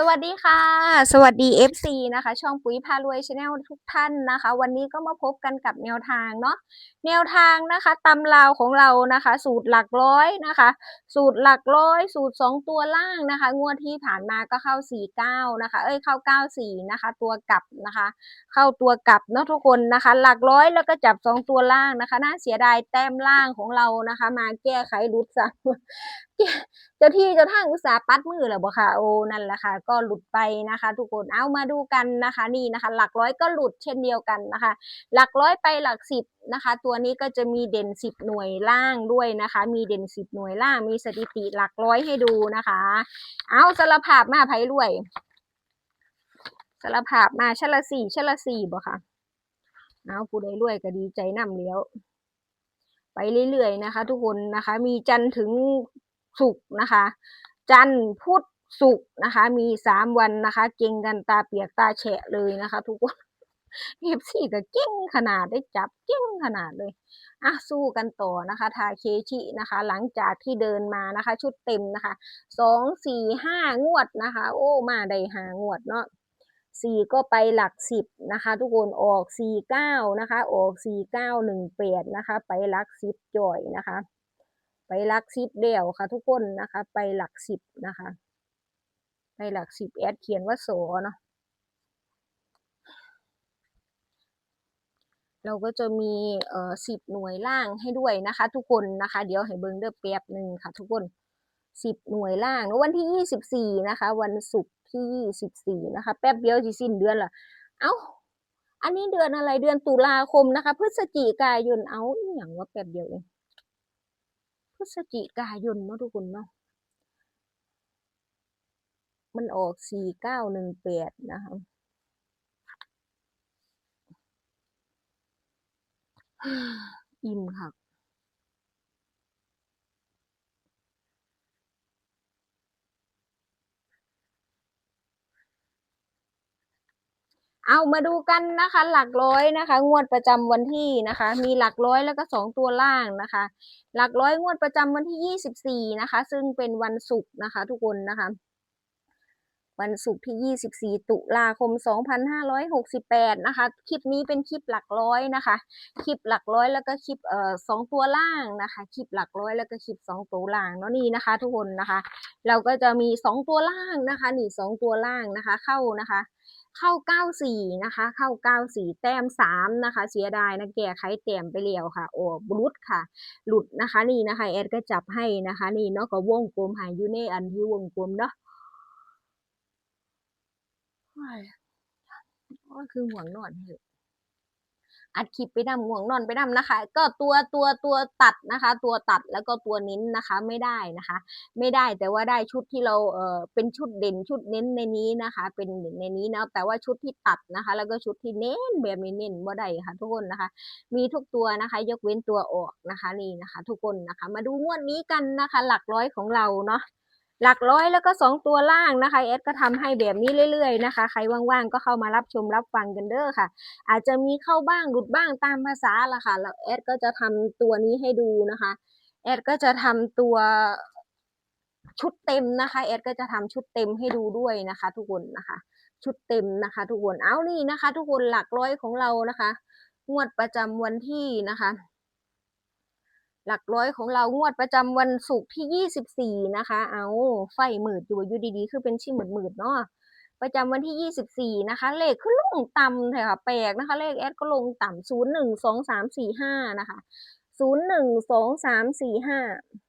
สวัสดีค่ะ สวัสดี FC นะคะ ช่องปุ๋ยพารวยชาแนลทุกท่านนะคะ วันนี้ก็มาพบกันกับแนวทางเนาะแนวทางนะคะตำราวของเรานะคะ สูตรหลักร้อยนะคะ สูตรหลักร้อย สูตร 2 ตัวล่างนะคะ งวดที่ผ่านมาก็เข้า 49 นะคะ เอ้ยเข้า 94 นะคะ ตัวกลับนะคะ เข้าตัวกลับเนาะทุกคนนะคะ หลักร้อยแล้วก็จับ 2 ตัวล่างนะคะ น่าเสียดายแต้มล่างของเรานะคะ มาแก้ไขรุดซะ เจ้าที่เจ้าทางอุตสาห์ปัดมือแล้วบ่ค่ะโอ้นั่นแหละค่ะ ก็หลุดไปนะคะ ทุกคนเอามาดูกันนะคะ นี่นะคะ หลักร้อยก็หลุดเช่นเดียวกันนะคะ หลักร้อยไปหลักสิบนะคะ ตัวนี้ก็จะมีเด่นสิบหน่วยล่างด้วยนะคะ มีเด่นสิบหน่วยล่าง มีสถิติหลักร้อยให้ดูนะคะ เอาสารภาพมาไพ่รวยสารภาพมาชละสี่ชละสี่บ่ค่ะเอาผู้ใดรวยก็ดีใจนำเลี้ยวไปเรื่อยๆนะคะ ทุกคนนะคะ มีจันทร์ถึง ศุกร์นะคะ จันทร์พุธศุกร์นะคะ มีสามวันนะคะ เก่งกันตาเปียกตาแฉะเลยนะคะ ทุกคนเอฟซีก็เก่งขนาดได้จับเก่งขนาดเลยอะสู้กันต่อนะคะ ทาเคชินะคะ หลังจากที่เดินมานะคะ ชุดเต็มนะคะสองสี่ห้างวดนะคะ โอ้มาได้หางวดเนาะสี่ก็ไปหลักสิบนะคะ ทุกคนออกสี่เก้านะคะ ออกสี่เก้าหนึ่งแปดนะคะ ไปหลักสิบจ่อยนะคะ ไปหลักสิบเดี่ยวค่ะ ทุกคนนะคะ ไปหลักสิบนะคะ ไปหลักสิบแอดเขียนว่าโสเนาะเราก็จะมีเอ่อสิบหน่วยล่างให้ด้วยนะคะ ทุกคนนะคะ เดี๋ยวให้เบิ้งเด้อแป๊บหนึ่งค่ะ ทุกคนสิบหน่วยล่างวันที่ยี่สิบสี่นะคะ วันศุกร์ที่ยี่สิบสี่นะคะ แป๊บเดียวจะสิ้นเดือนละเอ้าอันนี้เดือนอะไรเดือนตุลาคมนะคะ พฤศจิกายนเอาอย่างว่าแป๊บเดียวเอง พฤศจิกายนเนาะทุกคนเนาะมันออกสี่เก้าหนึ่งแปดนะคะอิ่มค่ะ เอามาดูกันนะคะ หลักร้อยนะคะ งวดประจำวันที่นะคะ มีหลักร้อยแล้วก็สองตัวล่างนะคะ หลักร้อยงวดประจำวันที่ยี่สิบสี่นะคะ ซึ่งเป็นวันศุกร์นะคะ ทุกคนนะคะ วันศุกร์ที่24ตุลาคม2568นะคะ คลิปนี้เป็นคลิปหลักร้อยนะคะ คลิปหลักร้อยแล้วก็คลิปเอ่อสองตัวล่างนะคะ คลิปหลักร้อยแล้วก็คลิปสองตัวล่างเนาะนี่นะคะ ทุกคนนะคะ เราก็จะมีสองตัวล่างนะคะนี่สองตัวล่างนะคะ เข้านะคะ เข้า 94 นะคะ เข้า 94 แต้ม 3 นะคะ เสียดายนะแก่ไขแต้มไปแล้วค่ะ โอ้บลุดค่ะ หลุดนะคะนี่นะคะแอดก็จับให้นะคะ นี่เนาะก็วงกลมหายอยู่ในอันที่วงกลมเนาะก็คือห่วงนอนเหอะ อัดคลิปไปนำห่วงนอนไปนำนะคะ ก็ตัวตัวตัวตัดนะคะ ตัวตัดแล้วก็ตัวเน้นนะคะไม่ได้นะคะ ไม่ได้แต่ว่าได้ชุดที่เราเออเป็นชุดเด่นชุดเน้นในนี้นะคะ เป็นในนี้นะแต่ว่าชุดที่ตัดนะคะ แล้วก็ชุดที่เน้นแบบนี้เน้นบ่ได้ค่ะ ทุกคนนะคะ มีทุกตัวนะคะ ยกเว้นตัวออกนะคะนี่นะคะ ทุกคนนะคะ มาดูงวดนี้กันนะคะ หลักร้อยของเราเนาะ หลักร้อยแล้วก็สองตัวล่างนะคะเอสก็ทำให้แบบนี้เรื่อยๆนะคะ ใครว่างๆก็เข้ามารับชมรับฟังกันเด้อค่ะ อาจจะมีเข้าบ้างหลุดบ้างตามภาษาละค่ะแล้วเอสก็จะทำตัวนี้ให้ดูนะคะเอสก็จะทำตัวชุดเต็มนะคะเอสก็จะทำชุดเต็มให้ดูด้วยนะคะ ทุกคนนะคะ ชุดเต็มนะคะ ทุกคนเอานี่นะคะ ทุกคนหลักร้อยของเรานะคะ งวดประจำวันที่นะคะ หลักร้อยของเรางวดประจำวันศุกร์ที่ 24 นะคะ เอาไฟมืดอยู่อยู่ดีๆ คือเป็นชิมืดมืดเนาะประจำวันที่ 24 นะคะ เลขขึ้นลงต่ำเลยค่ะ แปลกนะคะ เลขแอดก็ลงต่ำ0 1 2 3 4 5นะคะ0 1 2 3 4 5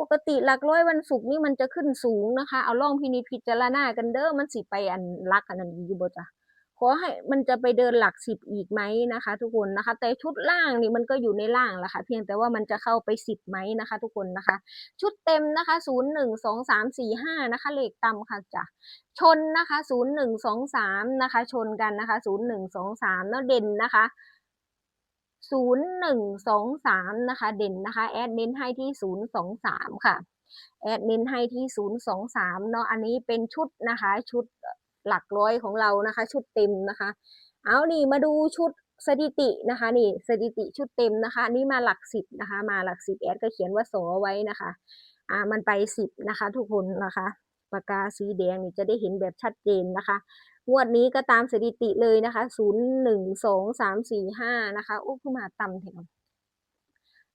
ปกติหลักร้อยวันศุกร์นี่มันจะขึ้นสูงนะคะ เอาล่องพินิจพิจารณากันเด้อมันสิไปอันลักอันนั้นอยู่บ่จ้ะ ขอให้มันจะไปเดินหลักสิบอีกไหมนะคะ ทุกคนนะคะ แต่ชุดล่างนี่มันก็อยู่ในล่างแหละค่ะเพียงแต่ว่ามันจะเข้าไปสิบไหมนะคะ ทุกคนนะคะ ชุดเต็มนะคะศูนย์หนึ่งสองสามสี่ห้านะคะ เลขต่ำค่ะจ้ะชนนะคะศูนย์หนึ่งสองสามนะคะ ชนกันนะคะศูนย์หนึ่งสองสามแล้วเด่นนะคะศูนย์หนึ่งสองสามนะคะ เด่นนะคะ แอดเน้นให้ที่ศูนย์สองสามค่ะแอดเน้นให้ที่ศูนย์สองสามเนาะ อันนี้เป็นชุดนะคะ ชุด หลักร้อยของเรานะคะ ชุดเต็มนะคะ เอานี่มาดูชุดสถิตินะคะ นี่สถิติชุดเต็มนะคะนี่มาหลักสิบนะคะ มาหลักสิบแอดก็เขียนว่าโสไว้นะคะอ่ามันไปสิบนะคะ ทุกคนนะคะปากกาสีแดงนี่จะได้เห็นแบบชัดเจนนะคะ งวดนี้ก็ตามสถิติเลยนะคะศูนย์หนึ่งสองสามสี่ห้านะคะโอ้ขึ้นมาต่ำแถว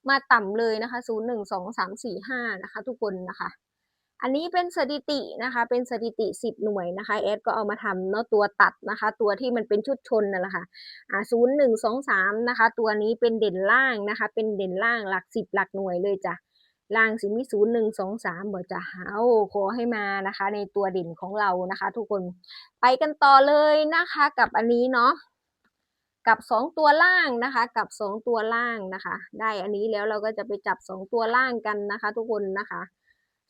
มาต่ำเลยนะคะศูนย์หนึ่งสองสามสี่ห้านะคะ ทุกคนนะคะ อันนี้เป็นสถิตินะคะ เป็นสถิติสิบหน่วยนะคะแอดก็เอามาทำเนาะตัวตัดนะคะ ตัวที่มันเป็นชุดชนนั่นแหละค่ะอ่าศูนย์หนึ่งสองสามนะคะ ตัวนี้เป็นเด่นล่างนะคะ เป็นเด่นล่างหลักสิบหลักหน่วยเลยจ้ะล่างสิมีศูนย์หนึ่งสองสามบอกจะหาขอให้มานะคะ ในตัวเด่นของเรานะคะ ทุกคนไปกันต่อเลยนะคะกับอันนี้เนาะกับสองตัวล่างนะคะ กับสองตัวล่างนะคะ ได้อันนี้แล้วเราก็จะไปจับสองตัวล่างกันนะคะ ทุกคนนะคะ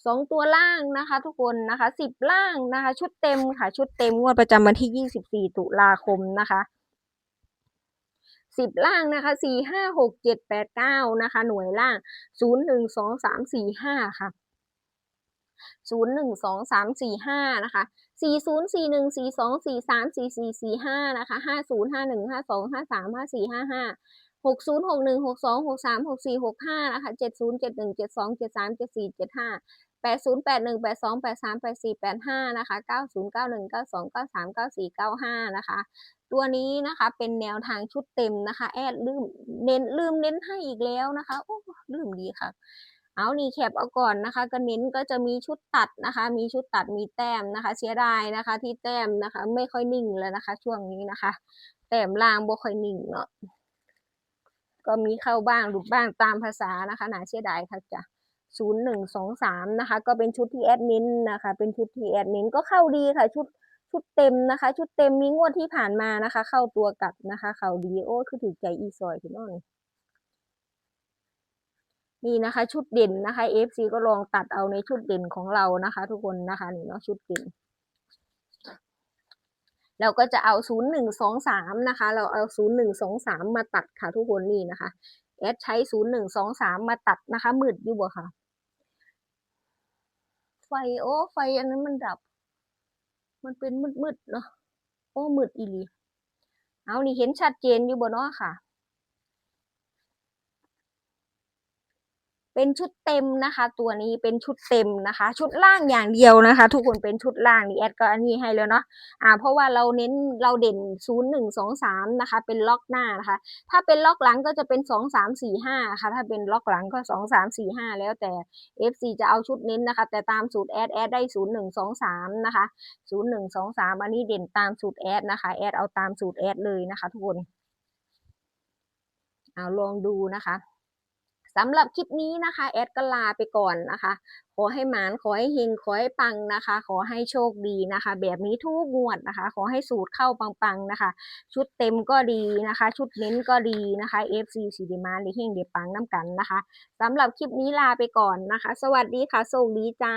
สองตัวล่างนะคะทุกคนนะคะสิบล่างนะคะ ชุดเต็มค่ะ ชุดเต็มงวดประจำวันที่ยี่สิบสี่ตุลาคมนะคะสิบล่างนะคะสี่ห้าหกเจ็ดแปดเก้านะคะ หน่วยล่างศูนย์หนึ่งสองสามสี่ห้าค่ะศูนย์หนึ่งสองสามสี่ห้านะคะสี่ศูนย์สี่หนึ่งสี่สองสี่สามสี่สี่สี่ห้านะคะห้าศูนย์ห้าหนึ่งห้าสองห้าสามห้าสี่ห้าห้า หกศูนย์หกหนึ่งหกสองหกสามหกสี่หกห้านะคะเจ็ดศูนย์เจ็ดหนึ่งเจ็ดสองเจ็ดสามเจ็ดสี่เจ็ดห้าแปดศูนย์แปดหนึ่งแปดสองแปดสามแปดสี่แปดห้านะคะเก้าศูนย์เก้าหนึ่งเก้าสองเก้าสามเก้าสี่เก้าห้านะคะตัวนี้นะคะเป็นแนวทางชุดเต็มนะคะ แอดลืมเน้นลืมเน้นให้อีกแล้วนะคะโอ้ลืมดีค่ะ เอานี่แคปเอาก่อนนะคะก็เน้นก็จะมีชุดตัดนะคะ มีชุดตัดมีแต้มนะคะ เสียดายนะคะที่แต้มนะคะ ไม่ค่อยนิ่งแล้วนะคะ ช่วงนี้นะคะ แต้มล่างบ่ค่อยนิ่งเนาะ ก็มีเข้าบ้างหลุดบ้างตามภาษานะคะน่าเสียดายค่ะจ้ะศูนย์หนึ่งสองสามนะคะ ก็เป็นชุดที่แอดมินนะคะ เป็นชุดที่แอดมินก็เข้าดีค่ะ ชุดชุดเต็มนะคะ ชุดเต็มมีงวดที่ผ่านมานะคะ เข้าตัวกลับนะคะ เข้าดีโอ้คือถือใจอีซอยพี่น้องนี่นะคะ ชุดเด่นนะคะ FC ก็ลองตัดเอาในชุดเด่นของเรานะคะ ทุกคนนะคะนี่เนาะชุดเด่น เราก็จะเอา 0123 นะคะ เราเอา 0123 มาตัดค่ะทุกคนนี่นะคะแอดใช้ 0123 มาตัดนะคะ มืดอยู่บ่ค่ะ ไฟโอ้ไฟอันนั้นมันดับ มันเป็นมืดมืดๆเนาะโอ้มืดอีหลีเอานี่เห็นชัดเจนอยู่บ่เนาะค่ะ เป็นชุดเต็มนะคะ ตัวนี้เป็นชุดเต็มนะคะ ชุดล่างอย่างเดียวนะคะ ทุกคนเป็นชุดล่างนี่แอดก็อันนี้ให้แล้วเนาะอ่าเพราะว่าเราเน้นเราเด่นศูนย์หนึ่งสองสามนะคะ เป็นล็อกหน้านะคะ ถ้าเป็นล็อกหลังก็จะเป็นสองสามสี่ห้าค่ะถ้าเป็นล็อกหลังก็สองสามสี่ห้าแล้วแต่ FC จะเอาชุดเน้นนะคะ แต่ตามสูตรแอดแอดได้ศูนย์หนึ่งสองสามนะคะศูนย์หนึ่งสองสามอันนี้เด่นตามสูตรแอดนะคะแอดเอาตามสูตรแอดเลยนะคะ ทุกคนเอาลองดูนะคะ สำหรับคลิปนี้นะคะแอดก็ลาไปก่อนนะคะ ขอให้หมานขอให้เฮงขอให้ปังนะคะ ขอให้โชคดีนะคะ แบบนี้ทุกงวดนะคะ ขอให้สูตรเข้าปังๆนะคะ ชุดเต็มก็ดีนะคะ ชุดเน้นก็ดีนะคะ FC สีดีมาหรือเฮงเดียปังน้ำกันนะคะสำหรับคลิปนี้ลาไปก่อนนะคะ สวัสดีค่ะโชคดีจ้า